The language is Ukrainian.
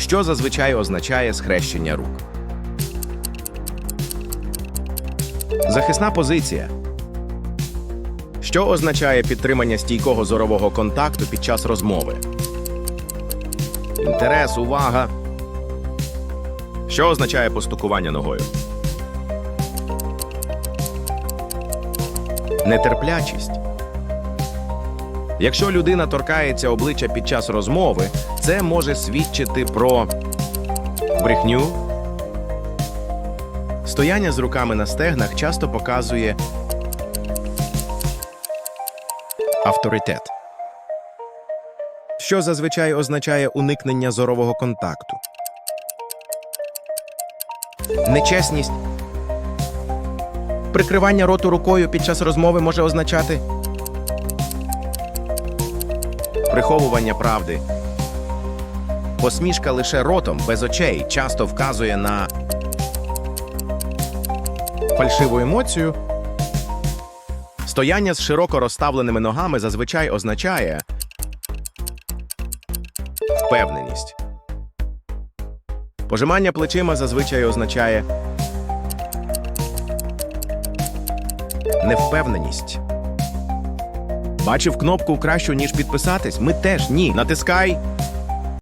що зазвичай означає схрещення рук. Захисна позиція. Що означає підтримання стійкого зорового контакту під час розмови? Інтерес, увага. Що означає постукування ногою? Нетерплячість. Якщо людина торкається обличчя під час розмови, це може свідчити про брехню. Стояння з руками на стегнах часто показує авторитет, що зазвичай означає уникнення зорового контакту. Нечесність. Прикривання роту рукою під час розмови може означати приховування правди. Посмішка лише ротом без очей часто вказує на фальшиву емоцію. Стояння з широко розставленими ногами зазвичай означає впевненість. Пожимання плечима зазвичай означає невпевненість. Бачив кнопку кращу, ніж підписатись? Ми теж ні. Натискай